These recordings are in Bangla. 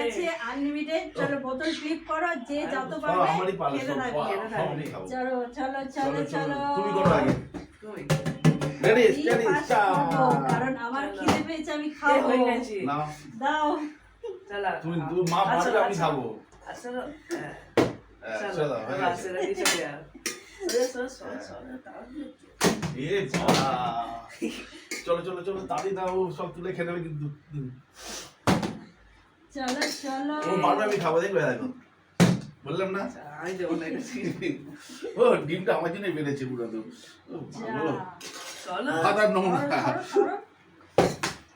আছে আনলিমিটেড চলো বোতল ফ্লিপ করো যে যত পারবে থাকো চলো চলো চলো চলো তুমি করো আগে তুমি রেডি কারণ আমার খিদে পেয়েছে আমি খাব হয়ে দাও চলো তুমি তুমি মা আচ্ছা, পারবে আমি আচ্ছা। খাব হ্যাঁ, হ্যাঁ, চলো চলো হয়ে চলে। চলো চলো চলো তাড়ি দাও সব তুলে খেয়ে নেবে কিন্তু চলো চলো। ও পারবে আমি খাব দেখবে দেখো। বললাম না? আমি দেবো না ও ডিমটা আমার জন্যই বেড়েছে পুরো তো। চলো। ভাত আর নোংরা করো, করো।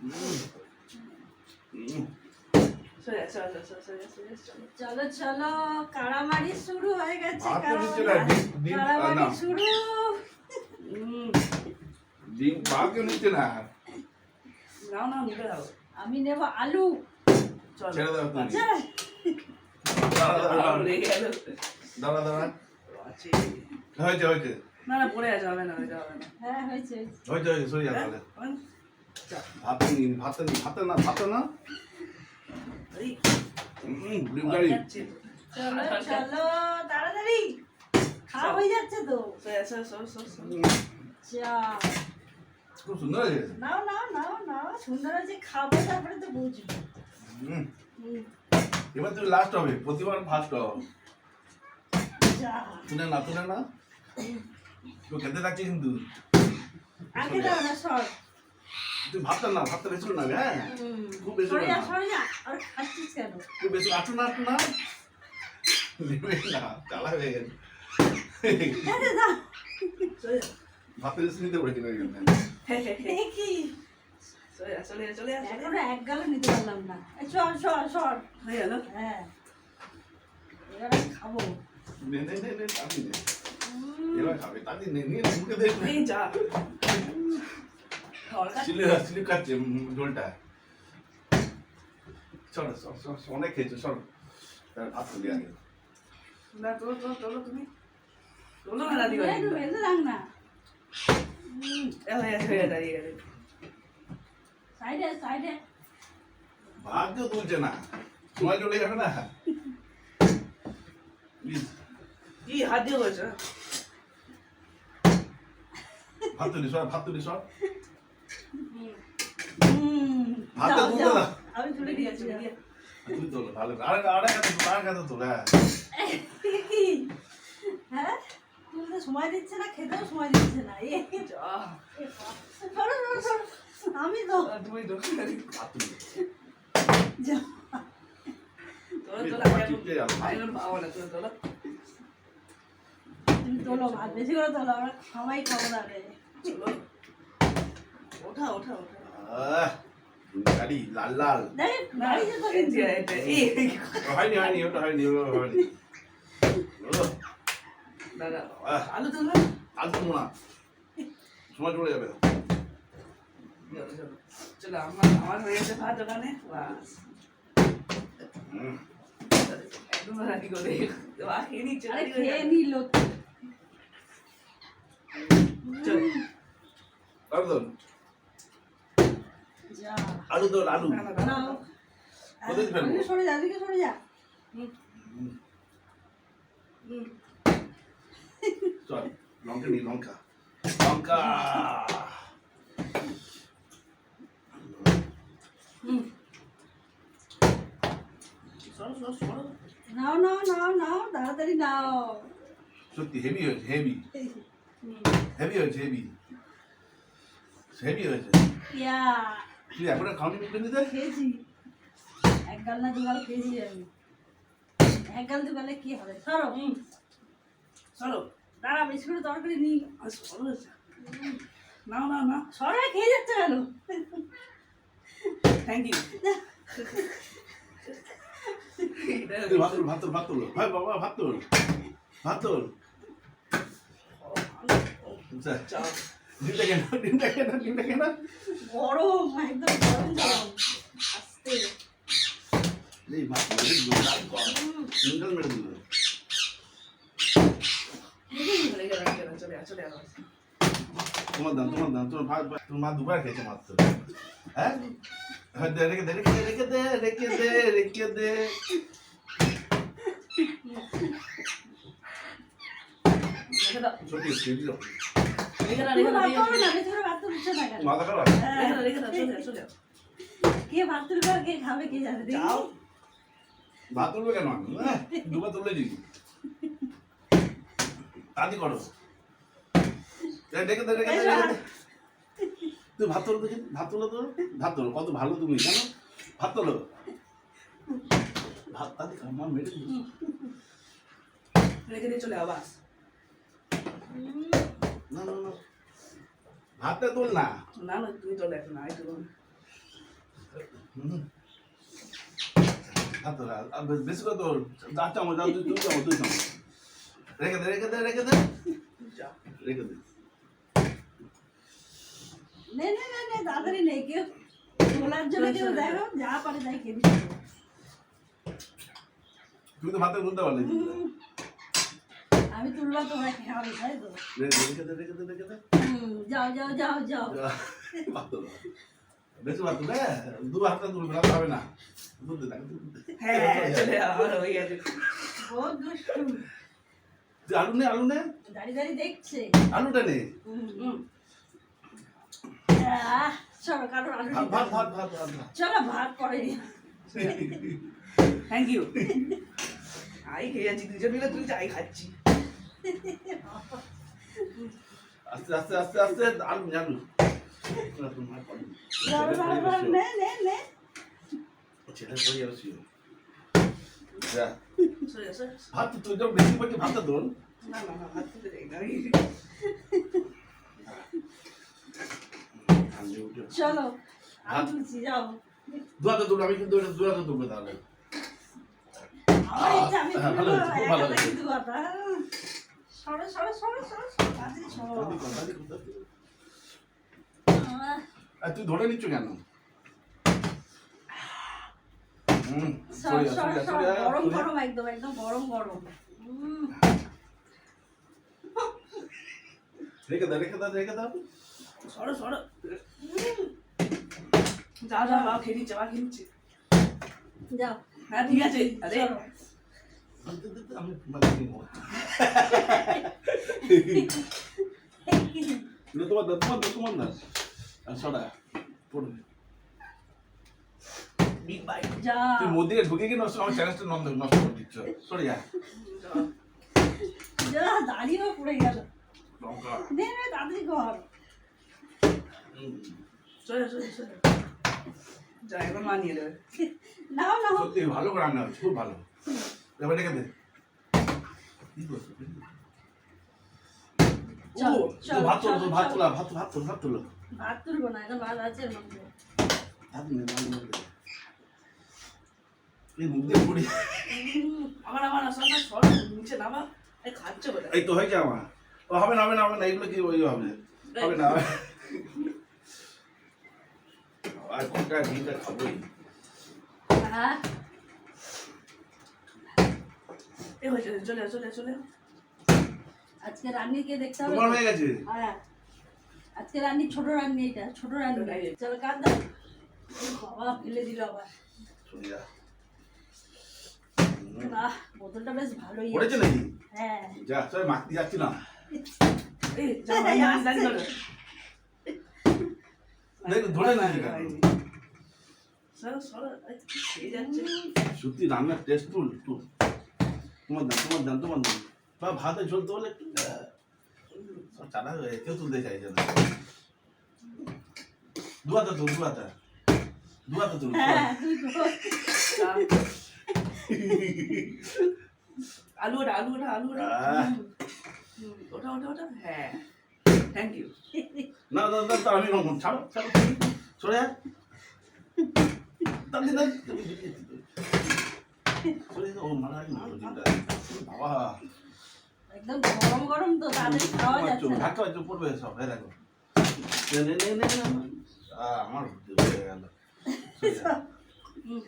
হুম। হুম। চলে। চলো, চলো, কাড়ামারি শুরু হয়ে গেছে না, না। শুরু। হুম, ডিম না। নাও, নিতে দাও। আমি নেব আলু। ছেড়ে দাও তুমি। আচ্ছা। দাঁড়া গেল। দাঁড়া দাঁড়া হয়েছে হয়েছে। না না পড়ে হবে না ওইটা হবে না। হ্যাঁ হয়েছে হয়েছে। হয়েছে হয়েছে সরি হ্যাঁ? তাহলে হবে ভাত নিন ভাত নিন ভাত না ভাত না। চলো আচ্ছা, চলো। তাড়াতাড়ি। খাওয়া হয়ে যাচ্ছে তো। খুব সুন্দর হয়েছে। নাও নাও নাও নাও সুন্দর আছে খাব তারপরে তো বুঝব। এবার তুমি লাস্ট হবে প্রতিবার ফার্স্ট যা। তুলে না তুলে না তো খেতে থাকছে কিন্তু। তুই ভাতটা না ভাতটা বেশি না হ্যাঁ? খুব বেশি তুই বেশি আটু না আটু না। নেবে হয়ে গেছে। ভাতের বেশি নিতে পড়েছি চলে চলে চলে এখনও এক গালও নিতে পারলাম না। এই সর সর সর হয়ে গেল? হ্যাঁ। এবার খাব। নে নে নে নে তাড়ি নে। এবার খাবে তাড়ি নে নিয়ে মুখে দেখ যা। ঝোলটা। অনেক খেয়েছো তার ভাত তুলি আগে। না তোলো তোলো তুমি। তোলো না দাদি তো, রাখ না। হয়ে গেছে হয়ে দাঁড়িয়ে গেছে। সাইডে সাইডে। ভাগ্য তুলছে না। সময় চলে যাবে না। কি হাত দিয়ে করেছ ভাত তুলি সর ভাত তুলি সর। তুলতে। আমি তুলে দিয়েছি তুই তোলো ভালো আরে আরে কাছে তোল কাছে তোল হ্যাঁ? হ্যাঁ? সময় দিচ্ছে না খেতেও সময় দিচ্ছে না। এ, যা। সরো, সরো, সরো। আমি তো তুমি তো ভাত তুলি না ভাত বেশি করে তোলো আমরা সবাই খাব তাহলে ওঠা ওঠা ওঠা। আহ, গাড়ি লাল লাল। না হয়নি হয়নি ওটা হয়নি হয়নি। আলু তুলো আর তুলবো না। সময় চলে যাবে। চলো, আমার আমার হয়ে গেছে ভাত ওখানে। বাস। একদম রাখি করে খেয়ে নিচ্ছে আরে রাজি খেয়ে নিল চলো। আলু তোল আলু সরে যা সরে যা। চল লঙ্কা নি লঙ্কা। লঙ্কা হুম। সরো, সরো, সরো। নাও নাও নাও নাও তাড়াতাড়ি নাও সত্যি হেভি হয়েছে হেভি। হেভি হয়েছে হেভি হেভি হয়েছে ইয়া তুই এখন খাওনি মুখে নিতে খেয়েছি এক গাল না দু গাল খেয়েছি আমি এক গাল দু গালে কি হবে সরো হুম। সরো। দাঁড়া বেশি করে তরকারি নি আর সরো। নাও, নাও, নাও। সরে খেয়ে যাচ্ছে কেন Thank you. তুই ভাত তোল ভাত তোল ভাত তোল ভাই বাবা ভাত তোল ভাত তোল আচ্ছা, চাও। ডিমটা কেন ডিমটা কেন ডিমটা কেন? গরম একদম গরম গরম। আস্তে। এই মেরে দিল। তোমার দাম তোমার দাম তোমার ভাত তোমার মা দুবার খেয়েছে মাত্র। হ্যাঁ? রেখে দে রেখে দে রেখে দাও সত্যি কেন মাথা খারাপ। কে ভাত তুলবে কে খাবে কে জানে দেখি। ভাত তুলবে কেন দুবার তুলে দিই তাড়াতাড়ি করো এই, রেখে দে তুই ভাত তোলো দেখি ভাত তোলো তো ভাত তোলো কত ভালো তুমি জানো? ভাত তোলো। ভাত খাও, মা মেরে রেখে দিয়ে চলে যাও বাস। না না না। ভাতটা তোল না। না না তুমি চলে আসো না এই ভাত তোল আর বেশ- করে তোল। চার চামচ দুই চামচ দুই চামচ। রেখে দে রেখে দে রেখে দে। রেখে দে। নে নে নে নে তাড়াতাড়ি নেই কেউ তোলার জন্য কেউ দেখো যা পারে তাই খেয়ে দিচ্ছে তুমি তো ভাতে তুলতে পারলে আমি তুললাম তোমরা খাওয়াবে তাই তো? যাও যাও যাও যাও। ভাত তোল বেশি ভাত তুলে দু হাতটা তুলবে না। হবে না তুলতে থাক তুলতে হ্যাঁ আমার হয়ে গেছে। বহুত দুষ্টু। আলু নে আলু নে। দাঁড়িয়ে দাঁড়িয়ে দেখছে। আলুটা নে। হুম। চলো কারোর আলু ভাত ভাত ভাত ভাত ভাত ভাত। চলো ভাত করে থ্যাংক ইউ আই খেয়ে যাচ্ছি দুজন মিলে তুই যাই খাচ্ছি আস্তে আস্তে আস্তে আস্তে আলু নে আলু দাঁড়াও, দাঁড়াও, দাঁড়াও, নে নে নে ছেলে পড়ে যাবে শুয়ে। ভাত তো তুই যখন বেশি পাচ্ছি ভাতটা দোল না না না ভাত না আমি চলো তুলছি যাও। দু হাতে তুলবে আমি কিন্তু এটা দু হাতে তুলবে তাহলে। হ্যাঁ, তুই ধরে নিচ্ছ কেন? গরম গরম একদম একদম গরম গরম। রেখে দাও রেখে দাও রেখে দাও। সরো সরো। যা যা মা খেয়ে নিচ্ছে মা খেয়ে নিচ্ছে যাও হ্যাঁ ঠিক আছে আরে। কি তোমার তোমার তোমার দাও। সরা, পড়বে। বিগ বাইট যা। তুই ঢুকে গিয়ে নষ্ট আমার চ্যালেঞ্জটা নষ্ট নষ্ট করে দিচ্ছ। সরে যা। যা দাঁড়িয়েও পড়ে গেল। লঙ্কা। নে নে তাড়াতাড়ি কর হুম। চলে চলে চলে যাও। যা এখন মা নিয়ে দেবে নাও নাও। সত্যি ভালো রান্না হচ্ছে খুব ভালো। কি করছ? ভাত তোলো ভাত তোলা ভাত ভাত তোলো ভাত তোলো। ভাত তুলবো না এখন ভাত আছে ভাত নে, ভাত নে। এই মুখ দিয়ে পড়ি আমার আমার আসলে নিচে নামা। এই খাচ্ছ কোথায়? এই তো হয়েছে আমার। হবে না হবে না হবে না এগুলো কি ওই হবে? হবে না। আর কোনটা ঘিটা খাবোই হ্যাঁ চলে চলে চলে আজকে রান্নি দেখতে হবে? তোমার হয়ে গেছে? হ্যাঁ। আজকে রান্নি ছোট রান্নি এটা ছোট রান্নি। চলো কার দাও। বাবা ফেলে দিল আবার। বাহ বোতলটা বেশ ভালোই পড়েছে নাকি? হ্যাঁ। যা চল মাখতে যাচ্ছি না। এই যা মা, মা, দাঁড়িয়ে দাঁড়িয়ে। দেখ ধরে না সরো সরো এই খেয়ে যাচ্ছে সত্যি রান্নার টেস্ট তুল তোমার দাম তোমার দাম তোমার দাম বা ভাতে ঝোলতে হলে একটু সব চালা হয়ে কেউ তুলতে চাইছে না। দুয়াতে তুল দুয়াতে দুয়াতে তুল হ্যাঁ তো। আলু ওটা আলু ওটা আলু ওটা ওটা ওটা হ্যাঁ। থ্যাংক ইউ না না তা আমি রকম ছাড়ো ছাড়ো সরে যা। তাহলে ও মারা বাবা। একদম গরম গরম তো তাদের খাওয়া যাচ্ছে না। ঢাকা হয়তো পড়বে সব হ্যাঁ দেখো। নে নে নে নে নে, নে। আহ, আমার হয়ে গেল। সরে যা। হুম,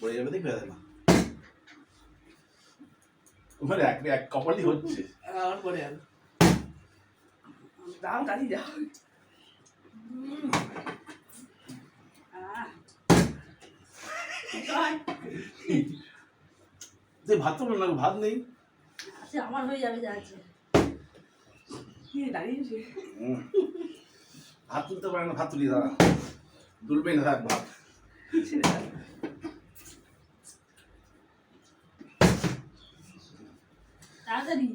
পড়ে যাবে দেখবে না ওখানে এক এক কপালই হচ্ছে। পরে আলু দাও তাড়ি যাও তুই ভাত তো না ভাত নেই? আচ্ছা আমার হয়ে যাবে যা আছে। কি দাঁড়িয়েছে। ভাত তুলতে পারে না ভাত তুলি দাঁড়া তুলবে না থাক ভাত। দাও। তাড়াতাড়ি।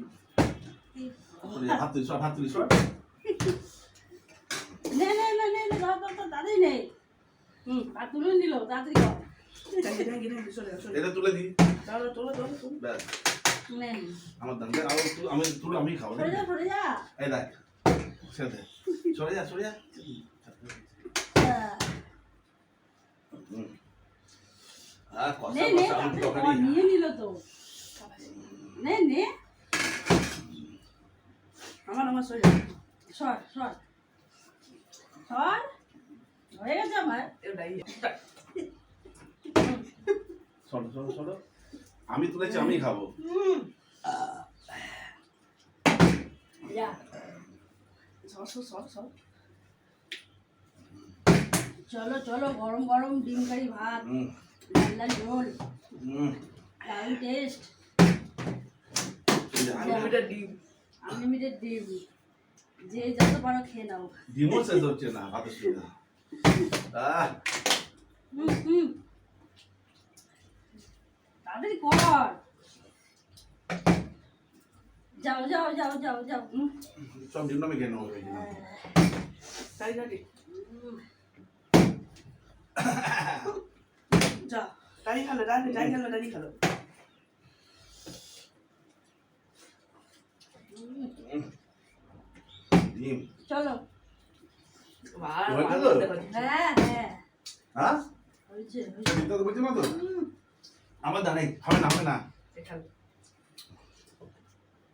ভাত তুলি সর ভাত তুলি সর। নে নে নে নে নে দাও দাও দাও, নে হুম আর তুলে নিল তাড়াতাড়ি কর ট্যাঙ্কি ট্যাঙ্কি ট্যাঙ্কি চলে যাও, চলে যাও। এটা তুলে দিই। চলো চলো চলো চলো। ব্যাস। আমার দাম আরও আমি তুলে আমি খাব সরে যা সরে যা। এই দেখ ছেড়ে দে সরে যা সরে যা। আর কষা নে নে কষা আলু তাড়াতাড়ি নিয়ে নিল তো। নে নে। আমার আমার সরে। সর সর। সর। হয়ে গেছে আমার। এও দাঁড়িয়ে। সরো সরো সরো। আমি তুলেছি আমি খাব। চলো চলো গরম গরম ডিম কারি ভাত। লাল লাল ঝোল। দারুণ টেস্ট এই যে, আনলিমিটেড ডিম। আনলিমিটেড ডিম। যে যত পারো খেয়ে নাও। ডিমও শেষ হচ্ছে না ভাতের সুবিধা। হুম হুম। তাড়াতাড়ি কর। যাও যাও যাও যাও যাও হুম। সব ডিম আমি খেয়ে নেব। তাই নাকি। যা। তাই খেলো তাই খেলো তাই খেলো। ডিম চলো। হয়ে। হ্যাঁ। হ্যাঁ। আমার দাঁড়াই হবে না হবে না।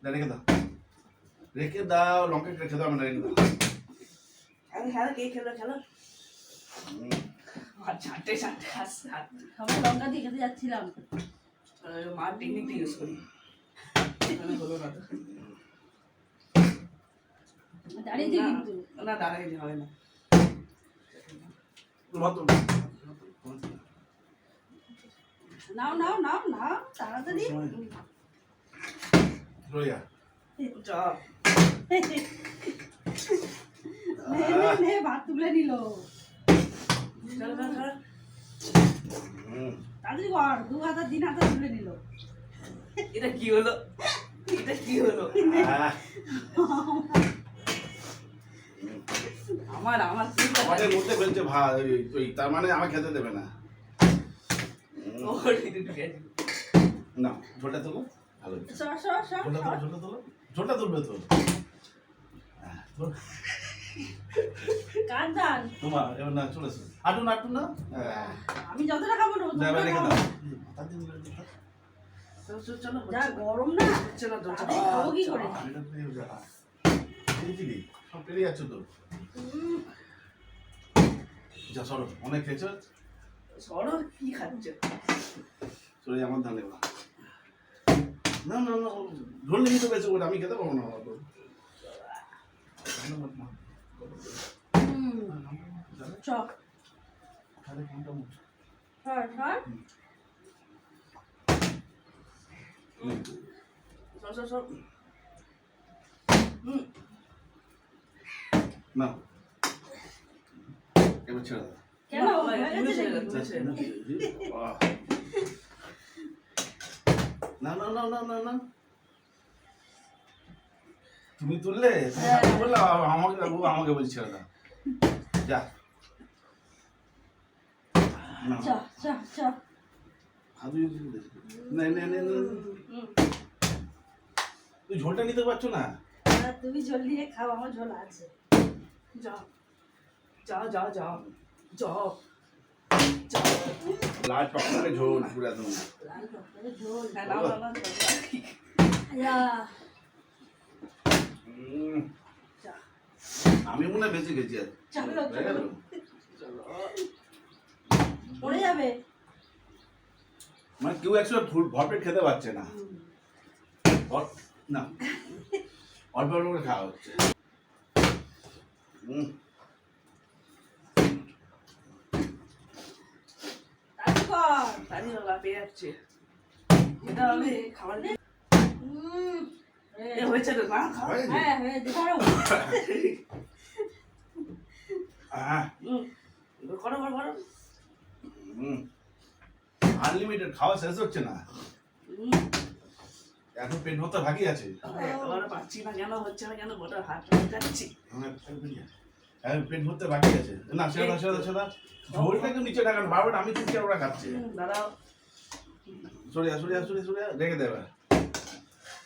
রেখে দাও। রেখে দাও লঙ্কা রেখে দাও আমি রেখে দাও। খেলো কে খেলো খেলো? আর চারটে চারটে সবাই লঙ্কা দিয়ে খেতে যাচ্ছিলাম। মার টেকনিকটা ইউজ করি। হলো না তো। দাঁড়িয়েছি না, কিন্তু। না দাঁড়াই হবে না। ভাত নাও নাও নাও নাও তাড়াতাড়ি। যা নে, নে, নে, ভাত তুলে নিল। চলো চলো চলো। তাড়াতাড়ি কর দু হাতা তিন হাতা তুলে নিল। এটা কি হলো? এটা কি হলো? আমার আমার আমাদের মধ্যে ফেলছে ভাত ওই- তার মানে আমাকে খেতে দেবে না। না ঝোলটা তোলো। ভালো সর সর সর ঝোলটা তোলো ঝোলটা তুলবে তো। হ্যাঁ, তোমার এবার না চলে এসো। আটুন আটুন না? হ্যাঁ। আমি যতটা খাব না। চলো চলো চলো যা গরম না? হচ্ছে না তো খাব কি করে? সব যাচ্ছ তো? যা সরো। অনেক খেয়েছো? সরো কি খাচ্ছে? চলে আমার ধান না না না ঝোল নিয়ে তো পেয়েছ আমি খেতে পারব না আমার তো। উম, চ তাহলে কোনটা মুখ? সর সর। হুম। না। এবার ছেড়ে দাও। কেন? না, হয়ে। বাহ। না না না না না না। তুমি তুললে? হ্যাঁ। বললে আমাকে ও আমাকে বলছে ছেড়ে দাও। যা। না। হুম। তুই ঝোলটা নিতে পারছ না? তুমি ঝোল নিয়ে খাও আমার ঝোল আছে। লাল টকটকে ঝোল পুরো একদম। লাল টকটকে ঝোল। হ্যাঁ ইয়া, আমি মনে হয় বেশি গেছি আর। চলো, চলো পড়ে যাবে। মানে কেউ একসময় ফুল ভরপেট খেতে পারছে না। না। অল্প অল্প করে খাওয়া হচ্ছে। হুম তাড়াতাড়ি কর তারই বাবা পেয়ে যাচ্ছে এটা হবে খাবার দিয়ে- উম, এ হয়েছে রে মা খাও হয়েছে? হ্যাঁ হয়েছে ধরো আহ, হুম করো করো করো হুম আনলিমিটেড খাওয়া শেষ হচ্ছে না হুম এখন পেট ভর্তা বাকি আছে। এবার পাচ্ছি না কেন হচ্ছে না কেন গোটা হাত আমার এখন পেট বাকি আছে। না সেটা সেটা সেটা ঝোলটাকে নিচে বারবার আমি ওরা খাচ্ছে সরে সরে রেখে দেবে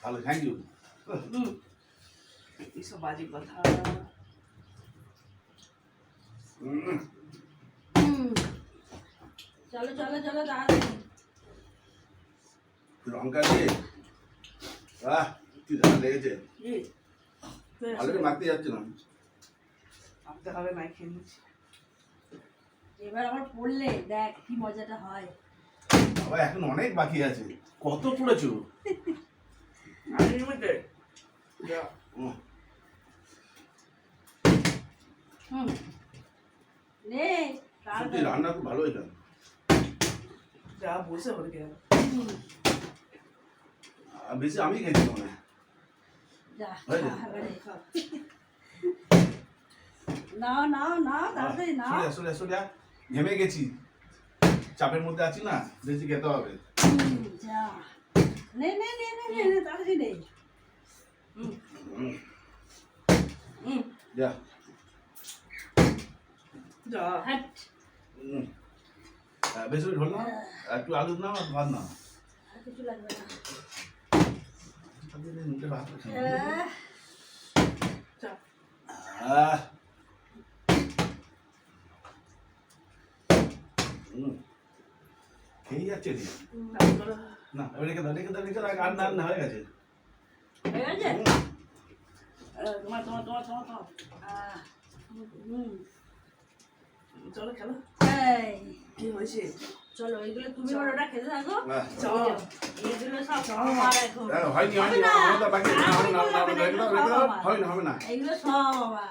ভালো থ্যাংক ইউ এইসব বাজে কথা। হুম। চলো চলো চলো লঙ্কা দিয়ে? আহ কি ধান লেগেছে? কি? ভালো করে মাখতে যাচ্ছে না ভাবতে হবে না খেয়ে নিচ্ছি। এবার আবার পড়লে দেখ কি মজাটা হয়। বাবা এখন অনেক বাকি আছে। কত পড়েছো? রান্না খুব ভালো হয়েছে। যা বসে গেল হুম, আর বেশি আমি খেয়েছি মনে হয়। যা হয়েছে? খা, এবারে খা। নাও নাও নাও তাড়াতাড়ি নাও। সরে যা। ঘেমে গেছি। চাপের মধ্যে আছি না বেশি খেতে হবে। যা। নে নে নে নে নে নে তাড়াতাড়ি নে যা। যা হাট। বেশি ঢোল না আর একটু আলু আর ভাত নাও। কিছু লাগবে না মুখে ভাত রেখে নাও। আহ, যা আহ। হুম। খেয়ে যাচ্ছে না এবার রেখে দাও রেখে দাও হয়ে গেছে হয়ে তোমার তোমার তোমার তোমার তোমার হুম চলো খেলো কি হয়েছে চলো এইগুলো তুমি ওটা খেতে থাকো। চলো এইগুলো সব আমার এখন। হ্যাঁ, হয়নি হয়নি আমাদের বাকি না, আর না, না, না, হবে না, এগুলো সব আমার।